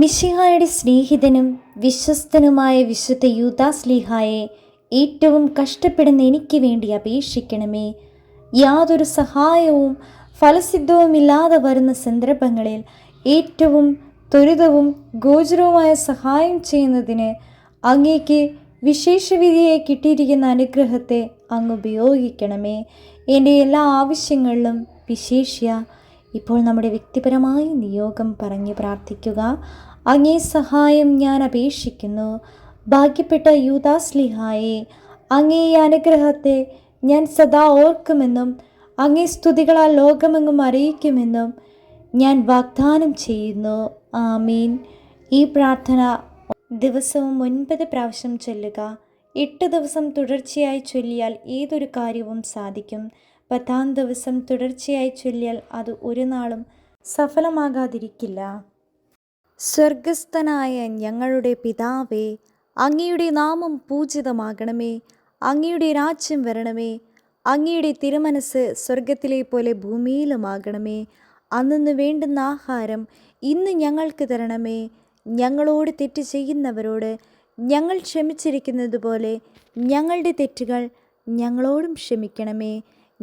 മിശിഹായുടെ സ്നേഹിതനും വിശ്വസ്തനുമായ വിശുദ്ധ യൂദാസ്ലീഹായെ ഏറ്റവും കഷ്ടപ്പെടുന്ന എനിക്ക് വേണ്ടി അപേക്ഷിക്കണമേ. യാതൊരു സഹായവും ഫലസിദ്ധവുമില്ലാതെ വരുന്ന സന്ദർഭങ്ങളിൽ ഏറ്റവും ത്വരിതവും ഗോചരവുമായ സഹായം ചെയ്യുന്നതിന് അങ്ങേക്ക് വിശേഷവിധിയെ കിട്ടിയിരിക്കുന്ന അനുഗ്രഹത്തെ അങ്ങ് ഉപയോഗിക്കണമേ. എന്റെ എല്ലാ ആവശ്യങ്ങളിലും വിശേഷ്യ ഇപ്പോൾ നമ്മുടെ വ്യക്തിപരമായ നിയോഗം പറഞ്ഞ് പ്രാർത്ഥിക്കുക. അങ്ങേ സഹായം ഞാൻ അപേക്ഷിക്കുന്നു. ഭാഗ്യപ്പെട്ട യൂതാസ്ലിഹായെ അങ്ങേ അനുഗ്രഹത്തെ ഞാൻ സദാ ഓർക്കുമെന്നും അങ്ങേ സ്തുതികളാൽ ലോകമെങ്ങും അറിയിക്കുമെന്നും ഞാൻ വാഗ്ദാനം ചെയ്യുന്നു. ആമീൻ. ഈ പ്രാർത്ഥന ദിവസവും ഒൻപത് പ്രാവശ്യം ചൊല്ലുക. എട്ട് ദിവസം തുടർച്ചയായി ചൊല്ലിയാൽ ഏതൊരു കാര്യവും സാധിക്കും. പത്താം ദിവസം തുടർച്ചയായി ചൊല്ലിയാൽ അത് ഒരു നാളും സഫലമാകാതിരിക്കില്ല. സ്വർഗസ്ഥനായ ഞങ്ങളുടെ പിതാവേ അങ്ങയുടെ നാമം പൂജിതമാകണമേ അങ്ങയുടെ രാജ്യം വരണമേ അങ്ങയുടെ തിരുമനസ് സ്വർഗത്തിലെ പോലെ ഭൂമിയിലുമാകണമേ. അന്നു വേണ്ടുന്ന ആഹാരം ഇന്ന് ഞങ്ങൾക്ക് തരണമേ. ഞങ്ങളോട് തെറ്റ് ചെയ്യുന്നവരോട് ഞങ്ങൾ ക്ഷമിച്ചിരിക്കുന്നത് പോലെ ഞങ്ങളുടെ തെറ്റുകൾ ഞങ്ങളോടും ക്ഷമിക്കണമേ.